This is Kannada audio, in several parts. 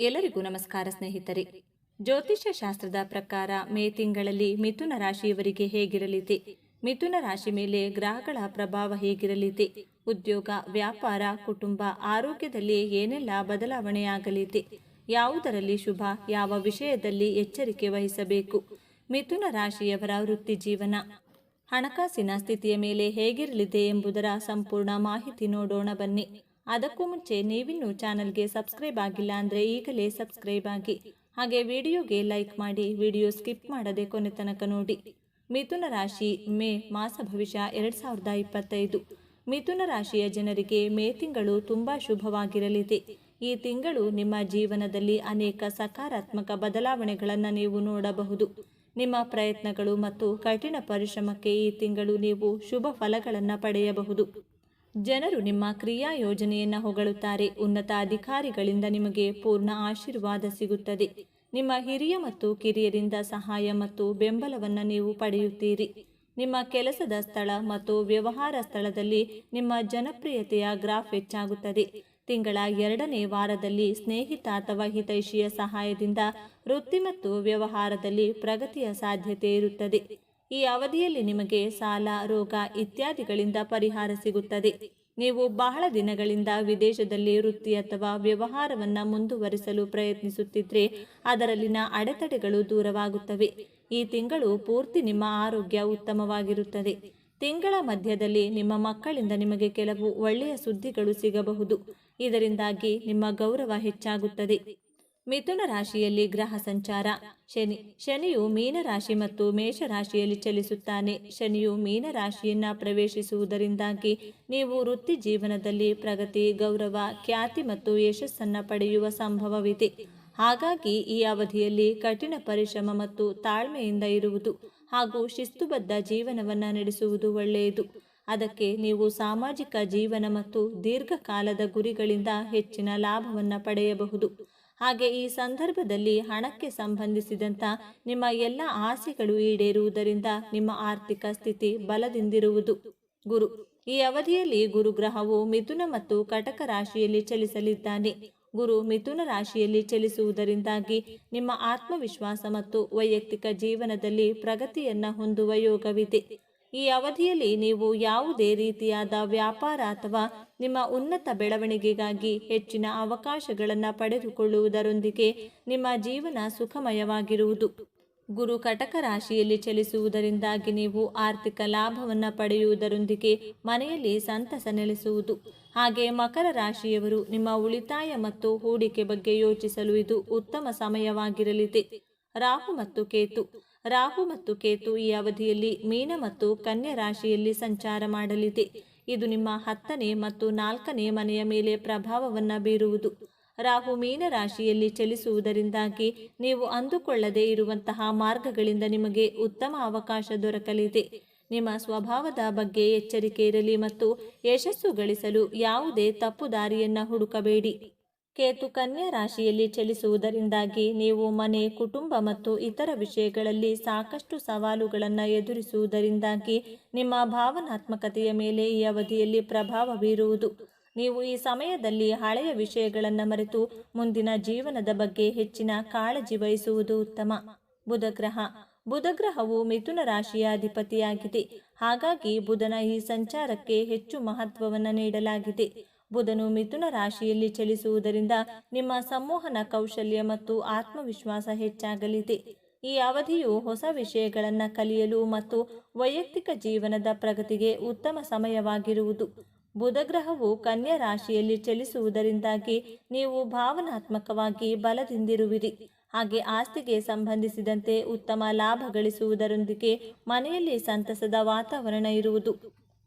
ಎಲ್ಲರಿಗೂ ನಮಸ್ಕಾರ ಸ್ನೇಹಿತರೆ. ಜ್ಯೋತಿಷ್ಯ ಶಾಸ್ತ್ರದ ಪ್ರಕಾರ ಮೇ ತಿಂಗಳಲ್ಲಿ ಮಿಥುನ ರಾಶಿಯವರಿಗೆ ಹೇಗಿರಲಿದೆ? ಮಿಥುನ ರಾಶಿ ಮೇಲೆ ಗ್ರಹಗಳ ಪ್ರಭಾವ ಹೇಗಿರಲಿದೆ? ಉದ್ಯೋಗ, ವ್ಯಾಪಾರ, ಕುಟುಂಬ, ಆರೋಗ್ಯದಲ್ಲಿ ಏನೆಲ್ಲ ಬದಲಾವಣೆಯಾಗಲಿದೆ? ಯಾವುದರಲ್ಲಿ ಶುಭ, ಯಾವ ವಿಷಯದಲ್ಲಿ ಎಚ್ಚರಿಕೆ ವಹಿಸಬೇಕು? ಮಿಥುನ ರಾಶಿಯವರ ವೃತ್ತಿ ಜೀವನ. ಹಣಕಾಸಿನ ಸ್ಥಿತಿಯ ಮೇಲೆ ಹೇಗಿರಲಿದೆ ಎಂಬುದರ ಸಂಪೂರ್ಣ ಮಾಹಿತಿ ನೋಡೋಣ ಬನ್ನಿ. ಅದಕ್ಕೂ ಮುಂಚೆ ನೀವಿನ್ನೂ ಚಾನಲ್ಗೆ ಸಬ್ಸ್ಕ್ರೈಬ್ ಆಗಿಲ್ಲ ಅಂದರೆ ಈಗಲೇ ಸಬ್ಸ್ಕ್ರೈಬ್ ಆಗಿ. ಹಾಗೆ ವಿಡಿಯೋಗೆ ಲೈಕ್ ಮಾಡಿ, ವಿಡಿಯೋ ಸ್ಕಿಪ್ ಮಾಡದೆ ಕೊನೆ ತನಕ ನೋಡಿ. ಮಿಥುನ ರಾಶಿ ಮೇ ಮಾಸ ಭವಿಷ್ಯ ಎರಡು ಸಾವಿರದ ಇಪ್ಪತ್ತೈದು. ಮಿಥುನ ರಾಶಿಯ ಜನರಿಗೆ ಮೇ ತಿಂಗಳು ತುಂಬ ಶುಭವಾಗಿರಲಿದೆ. ಈ ತಿಂಗಳು ನಿಮ್ಮ ಜೀವನದಲ್ಲಿ ಅನೇಕ ಸಕಾರಾತ್ಮಕ ಬದಲಾವಣೆಗಳನ್ನು ನೀವು ನೋಡಬಹುದು. ನಿಮ್ಮ ಪ್ರಯತ್ನಗಳು ಮತ್ತು ಕಠಿಣ ಪರಿಶ್ರಮಕ್ಕೆ ಈ ತಿಂಗಳು ನೀವು ಶುಭ ಫಲಗಳನ್ನು ಪಡೆಯಬಹುದು. ಜನರು ನಿಮ್ಮ ಕ್ರಿಯಾ ಯೋಜನೆಯನ್ನು ಹೊಗಳುತ್ತಾರೆ. ಉನ್ನತ ಅಧಿಕಾರಿಗಳಿಂದ ನಿಮಗೆ ಪೂರ್ಣ ಆಶೀರ್ವಾದ ಸಿಗುತ್ತದೆ. ನಿಮ್ಮ ಹಿರಿಯ ಮತ್ತು ಕಿರಿಯರಿಂದ ಸಹಾಯ ಮತ್ತು ಬೆಂಬಲವನ್ನು ನೀವು ಪಡೆಯುತ್ತೀರಿ. ನಿಮ್ಮ ಕೆಲಸದ ಸ್ಥಳ ಮತ್ತು ವ್ಯವಹಾರ ಸ್ಥಳದಲ್ಲಿ ನಿಮ್ಮ ಜನಪ್ರಿಯತೆಯ ಗ್ರಾಫ್ ಹೆಚ್ಚಾಗುತ್ತದೆ. ತಿಂಗಳ ಎರಡನೇ ವಾರದಲ್ಲಿ ಸ್ನೇಹಿತ ಅಥವಾ ಹಿತೈಷಿಯ ಸಹಾಯದಿಂದ ವೃತ್ತಿ ಮತ್ತು ವ್ಯವಹಾರದಲ್ಲಿ ಪ್ರಗತಿಯ ಸಾಧ್ಯತೆ ಇರುತ್ತದೆ. ಈ ಅವಧಿಯಲ್ಲಿ ನಿಮಗೆ ಸಾಲ, ರೋಗ ಇತ್ಯಾದಿಗಳಿಂದ ಪರಿಹಾರ ಸಿಗುತ್ತದೆ. ನೀವು ಬಹಳ ದಿನಗಳಿಂದ ವಿದೇಶದಲ್ಲಿ ವೃತ್ತಿ ಅಥವಾ ವ್ಯವಹಾರವನ್ನು ಮುಂದುವರಿಸಲು ಪ್ರಯತ್ನಿಸುತ್ತಿದ್ದರೆ ಅದರಲ್ಲಿನ ಅಡೆತಡೆಗಳು ದೂರವಾಗುತ್ತವೆ. ಈ ತಿಂಗಳು ಪೂರ್ತಿ ನಿಮ್ಮ ಆರೋಗ್ಯ ಉತ್ತಮವಾಗಿರುತ್ತದೆ. ತಿಂಗಳ ಮಧ್ಯದಲ್ಲಿ ನಿಮ್ಮ ಮಕ್ಕಳಿಂದ ನಿಮಗೆ ಕೆಲವು ಒಳ್ಳೆಯ ಸುದ್ದಿಗಳು ಸಿಗಬಹುದು. ಇದರಿಂದಾಗಿ ನಿಮ್ಮ ಗೌರವ ಹೆಚ್ಚಾಗುತ್ತದೆ. ಮಿಥುನ ರಾಶಿಯಲ್ಲಿ ಗ್ರಹ ಸಂಚಾರ. ಶನಿ, ಶನಿಯು ಮೀನ ರಾಶಿ ಮತ್ತು ಮೇಷ ರಾಶಿಯಲ್ಲಿ ಚಲಿಸುತ್ತಾನೆ. ಶನಿಯು ಮೀನ ರಾಶಿಯನ್ನ ಪ್ರವೇಶಿಸುವುದರಿಂದಾಗಿ ನೀವು ವೃತ್ತಿ ಜೀವನದಲ್ಲಿ ಪ್ರಗತಿ, ಗೌರವ, ಖ್ಯಾತಿ ಮತ್ತು ಯಶಸ್ಸನ್ನ ಪಡೆಯುವ ಸಂಭವವಿದೆ. ಹಾಗಾಗಿ ಈ ಅವಧಿಯಲ್ಲಿ ಕಠಿಣ ಪರಿಶ್ರಮ ಮತ್ತು ತಾಳ್ಮೆಯಿಂದ ಇರುವುದು ಹಾಗೂ ಶಿಸ್ತುಬದ್ಧ ಜೀವನವನ್ನು ನಡೆಸುವುದು ಒಳ್ಳೆಯದು. ಅದಕ್ಕೆ ನೀವು ಸಾಮಾಜಿಕ ಜೀವನ ಮತ್ತು ದೀರ್ಘಕಾಲದ ಗುರಿಗಳಿಂದ ಹೆಚ್ಚಿನ ಲಾಭವನ್ನು ಪಡೆಯಬಹುದು. ಹಾಗೆ ಈ ಸಂದರ್ಭದಲ್ಲಿ ಹಣಕ್ಕೆ ಸಂಬಂಧಿಸಿದಂಥ ನಿಮ್ಮ ಎಲ್ಲ ಆಸೆಗಳು ಈಡೇರುವುದರಿಂದ ನಿಮ್ಮ ಆರ್ಥಿಕ ಸ್ಥಿತಿ ಬಲದಿಂದಿರುವುದು. ಗುರು, ಈ ಅವಧಿಯಲ್ಲಿ ಗುರುಗ್ರಹವು ಮಿಥುನ ಮತ್ತು ಕಟಕ ರಾಶಿಯಲ್ಲಿ ಚಲಿಸಲಿದ್ದಾನೆ. ಗುರು ಮಿಥುನ ರಾಶಿಯಲ್ಲಿ ಚಲಿಸುವುದರಿಂದಾಗಿ ನಿಮ್ಮ ಆತ್ಮವಿಶ್ವಾಸ ಮತ್ತು ವೈಯಕ್ತಿಕ ಜೀವನದಲ್ಲಿ ಪ್ರಗತಿಯನ್ನು ಹೊಂದುವ ಯೋಗವಿದೆ. ಈ ಅವಧಿಯಲ್ಲಿ ನೀವು ಯಾವುದೇ ರೀತಿಯಾದ ವ್ಯಾಪಾರ ಅಥವಾ ನಿಮ್ಮ ಉನ್ನತ ಬೆಳವಣಿಗೆಗಾಗಿ ಹೆಚ್ಚಿನ ಅವಕಾಶಗಳನ್ನು ಪಡೆದುಕೊಳ್ಳುವುದರೊಂದಿಗೆ ನಿಮ್ಮ ಜೀವನ ಸುಖಮಯವಾಗಿರುವುದು. ಗುರು ಕಟಕ ರಾಶಿಯಲ್ಲಿ ಚಲಿಸುವುದರಿಂದಾಗಿ ನೀವು ಆರ್ಥಿಕ ಲಾಭವನ್ನು ಪಡೆಯುವುದರೊಂದಿಗೆ ಮನೆಯಲ್ಲಿ ಸಂತಸ ನೆಲೆಸುವುದು. ಹಾಗೆ ಮಕರ ರಾಶಿಯವರು ನಿಮ್ಮ ಉಳಿತಾಯ ಮತ್ತು ಹೂಡಿಕೆ ಬಗ್ಗೆ ಯೋಚಿಸಲು ಇದು ಉತ್ತಮ ಸಮಯವಾಗಿರಲಿದೆ. ರಾಹು ಮತ್ತು ಕೇತು. ರಾಹು ಮತ್ತು ಕೇತು ಈ ಅವಧಿಯಲ್ಲಿ ಮೀನ ಮತ್ತು ಕನ್ಯಾ ರಾಶಿಯಲ್ಲಿ ಸಂಚಾರ ಮಾಡಲಿದೆ. ಇದು ನಿಮ್ಮ ಹತ್ತನೇ ಮತ್ತು ನಾಲ್ಕನೇ ಮನೆಯ ಮೇಲೆ ಪ್ರಭಾವವನ್ನು ಬೀರುವುದು. ರಾಹು ಮೀನ ರಾಶಿಯಲ್ಲಿ ಚಲಿಸುವುದರಿಂದಾಗಿ ನೀವು ಅಂದುಕೊಳ್ಳದೇ ಇರುವಂತಹ ಮಾರ್ಗಗಳಿಂದ ನಿಮಗೆ ಉತ್ತಮ ಅವಕಾಶ ದೊರಕಲಿದೆ. ನಿಮ್ಮ ಸ್ವಭಾವದ ಬಗ್ಗೆ ಎಚ್ಚರಿಕೆ ಇರಲಿ ಮತ್ತು ಯಶಸ್ಸು ಗಳಿಸಲು ಯಾವುದೇ ತಪ್ಪು ದಾರಿಯನ್ನು ಹುಡುಕಬೇಡಿ. ಕೇತು ಕನ್ಯಾ ರಾಶಿಯಲ್ಲಿ ಚಲಿಸುವುದರಿಂದಾಗಿ ನೀವು ಮನೆ, ಕುಟುಂಬ ಮತ್ತು ಇತರ ವಿಷಯಗಳಲ್ಲಿ ಸಾಕಷ್ಟು ಸವಾಲುಗಳನ್ನು ಎದುರಿಸುವುದರಿಂದಾಗಿ ನಿಮ್ಮ ಭಾವನಾತ್ಮಕತೆಯ ಮೇಲೆ ಈ ಅವಧಿಯಲ್ಲಿ ಪ್ರಭಾವ ಬೀರುವುದು. ನೀವು ಈ ಸಮಯದಲ್ಲಿ ಹಳೆಯ ವಿಷಯಗಳನ್ನು ಮರೆತು ಮುಂದಿನ ಜೀವನದ ಬಗ್ಗೆ ಹೆಚ್ಚಿನ ಕಾಳಜಿ ವಹಿಸುವುದು ಉತ್ತಮ. ಬುಧಗ್ರಹ. ಬುಧಗ್ರಹವು ಮಿಥುನ ರಾಶಿಯ ಅಧಿಪತಿಯಾಗಿದೆ. ಹಾಗಾಗಿ ಬುಧನ ಈ ಸಂಚಾರಕ್ಕೆ ಹೆಚ್ಚು ಮಹತ್ವವನ್ನು ನೀಡಲಾಗಿದೆ. ಬುಧನು ಮಿಥುನ ರಾಶಿಯಲ್ಲಿ ಚಲಿಸುವುದರಿಂದ ನಿಮ್ಮ ಸಂಮೋಹನ ಕೌಶಲ್ಯ ಮತ್ತು ಆತ್ಮವಿಶ್ವಾಸ ಹೆಚ್ಚಾಗಲಿದೆ. ಈ ಅವಧಿಯು ಹೊಸ ವಿಷಯಗಳನ್ನು ಕಲಿಯಲು ಮತ್ತು ವೈಯಕ್ತಿಕ ಜೀವನದ ಪ್ರಗತಿಗೆ ಉತ್ತಮ ಸಮಯವಾಗಿರುವುದು. ಬುಧಗ್ರಹವು ಕನ್ಯಾ ರಾಶಿಯಲ್ಲಿ ಚಲಿಸುವುದರಿಂದಾಗಿ ನೀವು ಭಾವನಾತ್ಮಕವಾಗಿ ಬಲದಿಂದಿರುವಿರಿ. ಹಾಗೆ ಆಸ್ತಿಗೆ ಸಂಬಂಧಿಸಿದಂತೆ ಉತ್ತಮ ಲಾಭ ಗಳಿಸುವುದರೊಂದಿಗೆ ಮನೆಯಲ್ಲಿ ಸಂತಸದ ವಾತಾವರಣ ಇರುವುದು.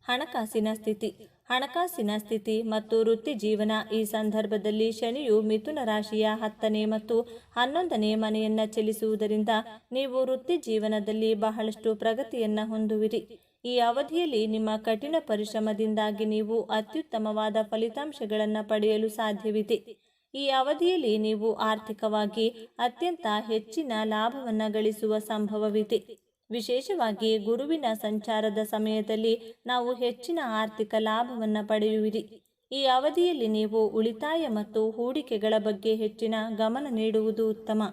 ಹಣಕಾಸಿನ ಸ್ಥಿತಿ. ಹಣಕಾಸಿನ ಸ್ಥಿತಿ ಮತ್ತು ವೃತ್ತಿ ಜೀವನ ಈ ಸಂದರ್ಭದಲ್ಲಿ ಶನಿಯು ಮಿಥುನ ರಾಶಿಯ ಹತ್ತನೇ ಮತ್ತು ಹನ್ನೊಂದನೇ ಮನೆಯನ್ನ ಚಲಿಸುವುದರಿಂದ ನೀವು ವೃತ್ತಿ ಜೀವನದಲ್ಲಿ ಬಹಳಷ್ಟು ಪ್ರಗತಿಯನ್ನ ಹೊಂದುವಿರಿ. ಈ ಅವಧಿಯಲ್ಲಿ ನಿಮ್ಮ ಕಠಿಣ ಪರಿಶ್ರಮದಿಂದಾಗಿ ನೀವು ಅತ್ಯುತ್ತಮವಾದ ಫಲಿತಾಂಶಗಳನ್ನು ಪಡೆಯಲು ಸಾಧ್ಯವಿದೆ. ಈ ಅವಧಿಯಲ್ಲಿ ನೀವು ಆರ್ಥಿಕವಾಗಿ ಅತ್ಯಂತ ಹೆಚ್ಚಿನ ಲಾಭವನ್ನು ಗಳಿಸುವ ಸಂಭವವಿದೆ. ವಿಶೇಷವಾಗಿ ಗುರುವಿನ ಸಂಚಾರದ ಸಮಯದಲ್ಲಿ ನಾವು ಹೆಚ್ಚಿನ ಆರ್ಥಿಕ ಲಾಭವನ್ನು ಪಡೆಯುವಿರಿ. ಈ ಅವಧಿಯಲ್ಲಿ ನೀವು ಉಳಿತಾಯ ಮತ್ತು ಹೂಡಿಕೆಗಳ ಬಗ್ಗೆ ಹೆಚ್ಚಿನ ಗಮನ ನೀಡುವುದು ಉತ್ತಮ.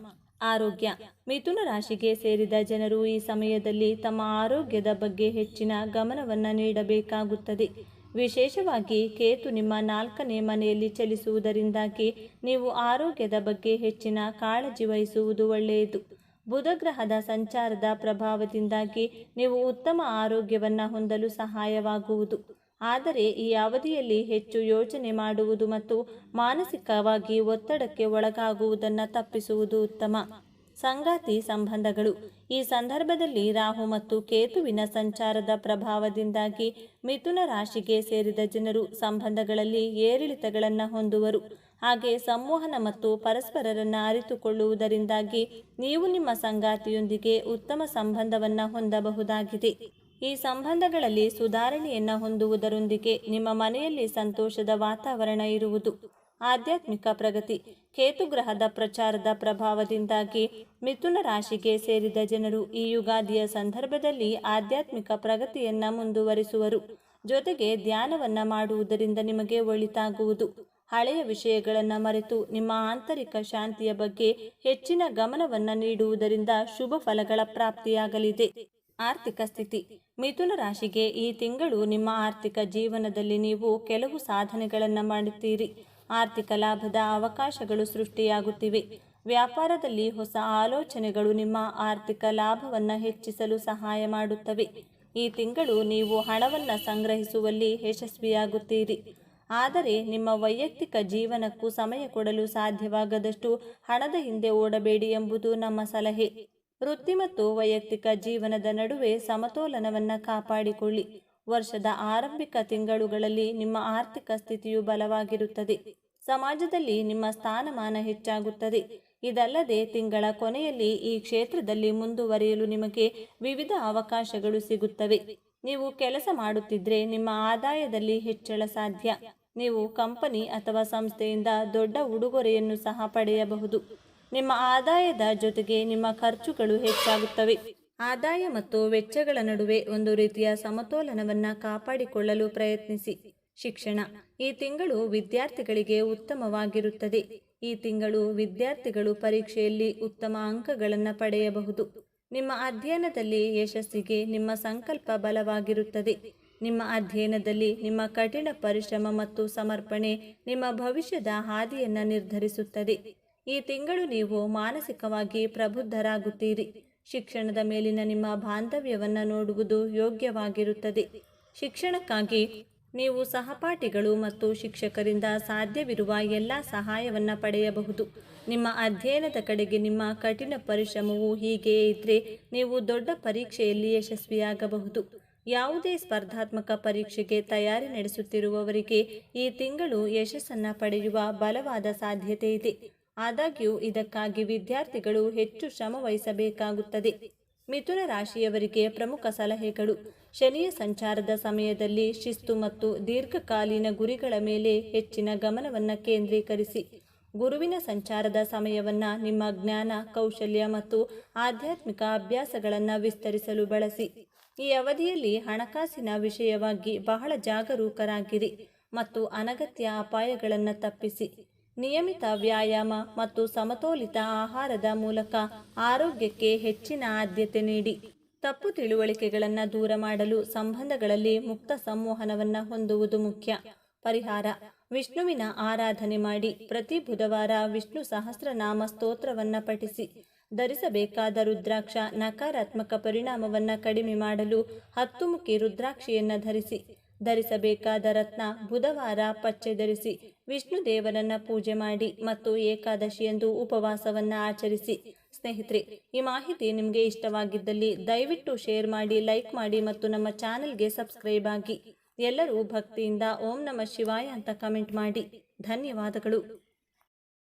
ಆರೋಗ್ಯ. ಮಿಥುನ ರಾಶಿಗೆ ಸೇರಿದ ಜನರು ಈ ಸಮಯದಲ್ಲಿ ತಮ್ಮ ಆರೋಗ್ಯದ ಬಗ್ಗೆ ಹೆಚ್ಚಿನ ಗಮನವನ್ನು ನೀಡಬೇಕಾಗುತ್ತದೆ. ವಿಶೇಷವಾಗಿ ಕೇತು ನಿಮ್ಮ ನಾಲ್ಕನೇ ಮನೆಯಲ್ಲಿ ಚಲಿಸುವುದರಿಂದಾಗಿ ನೀವು ಆರೋಗ್ಯದ ಬಗ್ಗೆ ಹೆಚ್ಚಿನ ಕಾಳಜಿ ವಹಿಸುವುದು ಒಳ್ಳೆಯದು. ಬುಧ ಗ್ರಹದ ಸಂಚಾರದ ಪ್ರಭಾವದಿಂದಾಗಿ ನೀವು ಉತ್ತಮ ಆರೋಗ್ಯವನ್ನು ಹೊಂದಲು ಸಹಾಯವಾಗುವುದು. ಆದರೆ ಈ ಅವಧಿಯಲ್ಲಿ ಹೆಚ್ಚು ಯೋಚನೆ ಮಾಡುವುದು ಮತ್ತು ಮಾನಸಿಕವಾಗಿ ಒತ್ತಡಕ್ಕೆ ಒಳಗಾಗುವುದನ್ನು ತಪ್ಪಿಸುವುದು ಉತ್ತಮ. ಸಂಗಾತಿ ಸಂಬಂಧಗಳು. ಈ ಸಂದರ್ಭದಲ್ಲಿ ರಾಹು ಮತ್ತು ಕೇತುವಿನ ಸಂಚಾರದ ಪ್ರಭಾವದಿಂದಾಗಿ ಮಿಥುನ ರಾಶಿಗೆ ಸೇರಿದ ಜನರು ಸಂಬಂಧಗಳಲ್ಲಿ ಏರಿಳಿತಗಳನ್ನು ಹೊಂದುವರು. ಹಾಗೆ ಸಂವಹನ ಮತ್ತು ಪರಸ್ಪರರನ್ನು ಅರಿತುಕೊಳ್ಳುವುದರಿಂದಾಗಿ ನೀವು ನಿಮ್ಮ ಸಂಗಾತಿಯೊಂದಿಗೆ ಉತ್ತಮ ಸಂಬಂಧವನ್ನು ಹೊಂದಬಹುದಾಗಿದೆ. ಈ ಸಂಬಂಧಗಳಲ್ಲಿ ಸುಧಾರಣೆಯನ್ನು ಹೊಂದುವುದರೊಂದಿಗೆ ನಿಮ್ಮ ಮನೆಯಲ್ಲಿ ಸಂತೋಷದ ವಾತಾವರಣ ಇರುವುದು. ಆಧ್ಯಾತ್ಮಿಕ ಪ್ರಗತಿ, ಕೇತುಗ್ರಹದ ಪ್ರಚಾರದ ಪ್ರಭಾವದಿಂದಾಗಿ ಮಿಥುನ ರಾಶಿಗೆ ಸೇರಿದ ಜನರು ಈ ಯುಗಾದಿಯ ಸಂದರ್ಭದಲ್ಲಿ ಆಧ್ಯಾತ್ಮಿಕ ಪ್ರಗತಿಯನ್ನ ಮುಂದುವರಿಸುವರು. ಜೊತೆಗೆ ಧ್ಯಾನವನ್ನ ಮಾಡುವುದರಿಂದ ನಿಮಗೆ ಒಳಿತಾಗುವುದು. ಹಳೆಯ ವಿಷಯಗಳನ್ನು ಮರೆತು ನಿಮ್ಮ ಆಂತರಿಕ ಶಾಂತಿಯ ಬಗ್ಗೆ ಹೆಚ್ಚಿನ ಗಮನವನ್ನು ನೀಡುವುದರಿಂದ ಶುಭ ಫಲಗಳ ಪ್ರಾಪ್ತಿಯಾಗಲಿದೆ. ಆರ್ಥಿಕ ಸ್ಥಿತಿ. ಮಿಥುನ ರಾಶಿಗೆ ಈ ತಿಂಗಳು ನಿಮ್ಮ ಆರ್ಥಿಕ ಜೀವನದಲ್ಲಿ ನೀವು ಕೆಲವು ಸಾಧನೆಗಳನ್ನು ಮಾಡುತ್ತೀರಿ. ಆರ್ಥಿಕ ಲಾಭದ ಅವಕಾಶಗಳು ಸೃಷ್ಟಿಯಾಗುತ್ತಿವೆ. ವ್ಯಾಪಾರದಲ್ಲಿ ಹೊಸ ಆಲೋಚನೆಗಳು ನಿಮ್ಮ ಆರ್ಥಿಕ ಲಾಭವನ್ನು ಹೆಚ್ಚಿಸಲು ಸಹಾಯ ಮಾಡುತ್ತವೆ. ಈ ತಿಂಗಳು ನೀವು ಹಣವನ್ನು ಸಂಗ್ರಹಿಸುವಲ್ಲಿ ಯಶಸ್ವಿಯಾಗುತ್ತೀರಿ. ಆದರೆ ನಿಮ್ಮ ವೈಯಕ್ತಿಕ ಜೀವನಕ್ಕೂ ಸಮಯ ಕೊಡಲು ಸಾಧ್ಯವಾಗದಷ್ಟು ಹಣದ ಹಿಂದೆ ಓಡಬೇಡಿ ಎಂಬುದು ನಮ್ಮ ಸಲಹೆ. ವೃತ್ತಿ ಮತ್ತು ವೈಯಕ್ತಿಕ ಜೀವನದ ನಡುವೆ ಸಮತೋಲನವನ್ನು ಕಾಪಾಡಿಕೊಳ್ಳಿ. ವರ್ಷದ ಆರಂಭಿಕ ತಿಂಗಳುಗಳಲ್ಲಿ ನಿಮ್ಮ ಆರ್ಥಿಕ ಸ್ಥಿತಿಯು ಬಲವಾಗಿರುತ್ತದೆ. ಸಮಾಜದಲ್ಲಿ ನಿಮ್ಮ ಸ್ಥಾನಮಾನ ಹೆಚ್ಚಾಗುತ್ತದೆ. ಇದಲ್ಲದೆ ತಿಂಗಳ ಕೊನೆಯಲ್ಲಿ ಈ ಕ್ಷೇತ್ರದಲ್ಲಿ ಮುಂದುವರಿಯಲು ನಿಮಗೆ ವಿವಿಧ ಅವಕಾಶಗಳು ಸಿಗುತ್ತವೆ. ನೀವು ಕೆಲಸ ಮಾಡುತ್ತಿದ್ದರೆ ನಿಮ್ಮ ಆದಾಯದಲ್ಲಿ ಹೆಚ್ಚಳ ಸಾಧ್ಯ. ನೀವು ಕಂಪನಿ ಅಥವಾ ಸಂಸ್ಥೆಯಿಂದ ದೊಡ್ಡ ಉಡುಗೊರೆಯನ್ನು ಸಹ ಪಡೆಯಬಹುದು. ನಿಮ್ಮ ಆದಾಯದ ಜೊತೆಗೆ ನಿಮ್ಮ ಖರ್ಚುಗಳು ಹೆಚ್ಚಾಗುತ್ತವೆ. ಆದಾಯ ಮತ್ತು ವೆಚ್ಚಗಳ ನಡುವೆ ಒಂದು ರೀತಿಯ ಸಮತೋಲನವನ್ನು ಕಾಪಾಡಿಕೊಳ್ಳಲು ಪ್ರಯತ್ನಿಸಿ. ಶಿಕ್ಷಣ ಈ ತಿಂಗಳು ವಿದ್ಯಾರ್ಥಿಗಳಿಗೆ ಉತ್ತಮವಾಗಿರುತ್ತದೆ. ಈ ತಿಂಗಳು ವಿದ್ಯಾರ್ಥಿಗಳು ಪರೀಕ್ಷೆಯಲ್ಲಿ ಉತ್ತಮ ಅಂಕಗಳನ್ನು ಪಡೆಯಬಹುದು. ನಿಮ್ಮ ಅಧ್ಯಯನದಲ್ಲಿ ಯಶಸ್ಸಿಗೆ ನಿಮ್ಮ ಸಂಕಲ್ಪ ಬಲವಾಗಿರುತ್ತದೆ. ನಿಮ್ಮ ಅಧ್ಯಯನದಲ್ಲಿ ನಿಮ್ಮ ಕಠಿಣ ಪರಿಶ್ರಮ ಮತ್ತು ಸಮರ್ಪಣೆ ನಿಮ್ಮ ಭವಿಷ್ಯದ ಹಾದಿಯನ್ನು ನಿರ್ಧರಿಸುತ್ತದೆ. ಈ ತಿಂಗಳು ನೀವು ಮಾನಸಿಕವಾಗಿ ಪ್ರಬುದ್ಧರಾಗುತ್ತೀರಿ. ಶಿಕ್ಷಣದ ಮೇಲಿನ ನಿಮ್ಮ ಬಾಂಧವ್ಯವನ್ನು ನೋಡುವುದು ಯೋಗ್ಯವಾಗಿರುತ್ತದೆ. ಶಿಕ್ಷಣಕ್ಕಾಗಿ ನೀವು ಸಹಪಾಠಿಗಳು ಮತ್ತು ಶಿಕ್ಷಕರಿಂದ ಸಾಧ್ಯವಿರುವ ಎಲ್ಲ ಸಹಾಯವನ್ನು ಪಡೆಯಬಹುದು. ನಿಮ್ಮ ಅಧ್ಯಯನದ ಕಡೆಗೆ ನಿಮ್ಮ ಕಠಿಣ ಪರಿಶ್ರಮವು ಹೀಗೆಯೇ ಇದ್ದರೆ ನೀವು ದೊಡ್ಡ ಪರೀಕ್ಷೆಯಲ್ಲಿ ಯಶಸ್ವಿಯಾಗಬಹುದು. ಯಾವುದೇ ಸ್ಪರ್ಧಾತ್ಮಕ ಪರೀಕ್ಷೆಗೆ ತಯಾರಿ ನಡೆಸುತ್ತಿರುವವರಿಗೆ ಈ ತಿಂಗಳು ಯಶಸ್ಸನ್ನು ಪಡೆಯುವ ಬಲವಾದ ಸಾಧ್ಯತೆ ಇದೆ. ಆದಾಗ್ಯೂ ಇದಕ್ಕಾಗಿ ವಿದ್ಯಾರ್ಥಿಗಳು ಹೆಚ್ಚು ಶ್ರಮ ವಹಿಸಬೇಕಾಗುತ್ತದೆ ಮಿಥುನ ರಾಶಿಯವರಿಗೆ ಪ್ರಮುಖ ಸಲಹೆಗಳು. ಶನಿಯ ಸಂಚಾರದ ಸಮಯದಲ್ಲಿ ಶಿಸ್ತು ಮತ್ತು ದೀರ್ಘಕಾಲೀನ ಗುರಿಗಳ ಮೇಲೆ ಹೆಚ್ಚಿನ ಗಮನವನ್ನು ಕೇಂದ್ರೀಕರಿಸಿ. ಗುರುವಿನ ಸಂಚಾರದ ಸಮಯವನ್ನು ನಿಮ್ಮ ಜ್ಞಾನ, ಕೌಶಲ್ಯ ಮತ್ತು ಆಧ್ಯಾತ್ಮಿಕ ಅಭ್ಯಾಸಗಳನ್ನು ವಿಸ್ತರಿಸಲು ಬಳಸಿ. ಈ ಅವಧಿಯಲ್ಲಿ ಹಣಕಾಸಿನ ವಿಷಯವಾಗಿ ಬಹಳ ಜಾಗರೂಕರಾಗಿರಿ ಮತ್ತು ಅನಗತ್ಯ ಅಪಾಯಗಳನ್ನು ತಪ್ಪಿಸಿ. ನಿಯಮಿತ ವ್ಯಾಯಾಮ ಮತ್ತು ಸಮತೋಲಿತ ಆಹಾರದ ಮೂಲಕ ಆರೋಗ್ಯಕ್ಕೆ ಹೆಚ್ಚಿನ ಆದ್ಯತೆ ನೀಡಿ. ತಪ್ಪು ತಿಳುವಳಿಕೆಗಳನ್ನು ದೂರ ಮಾಡಲು ಸಂಬಂಧಗಳಲ್ಲಿ ಮುಕ್ತ ಸಂವಹನವನ್ನು ಹೊಂದುವುದು ಮುಖ್ಯ. ಪರಿಹಾರ, ವಿಷ್ಣುವಿನ ಆರಾಧನೆ ಮಾಡಿ ಪ್ರತಿ ಬುಧವಾರ ವಿಷ್ಣು ಸಹಸ್ರನಾಮ ಸ್ತೋತ್ರವನ್ನು ಪಠಿಸಿ. ಧರಿಸಬೇಕಾದ ರುದ್ರಾಕ್ಷ ನಕಾರಾತ್ಮಕ ಪರಿಣಾಮವನ್ನು ಕಡಿಮೆ ಮಾಡಲು ಹತ್ತುಮುಖಿ ರುದ್ರಾಕ್ಷಿಯನ್ನು ಧರಿಸಿ. ಧರಿಸಬೇಕಾದ ರತ್ನ ಬುಧವಾರ ಪಚ್ಚೆ ಧರಿಸಿ ವಿಷ್ಣು ದೇವರನ್ನ ಪೂಜೆ ಮಾಡಿ ಮತ್ತು ಏಕಾದಶಿಯಂದು ಉಪವಾಸವನ್ನ ಆಚರಿಸಿ. ಸ್ನೇಹಿತರೆ, ಈ ಮಾಹಿತಿ ನಿಮಗೆ ಇಷ್ಟವಾಗಿದ್ದಲ್ಲಿ ದಯವಿಟ್ಟು ಶೇರ್ ಮಾಡಿ, ಲೈಕ್ ಮಾಡಿ ಮತ್ತು ನಮ್ಮ ಚಾನೆಲ್ಗೆ ಸಬ್ಸ್ಕ್ರೈಬ್ ಆಗಿ. ಎಲ್ಲರೂ ಭಕ್ತಿಯಿಂದ ಓಂ ನಮ ಶಿವಾಯ ಅಂತ ಕಮೆಂಟ್ ಮಾಡಿ. ಧನ್ಯವಾದಗಳು.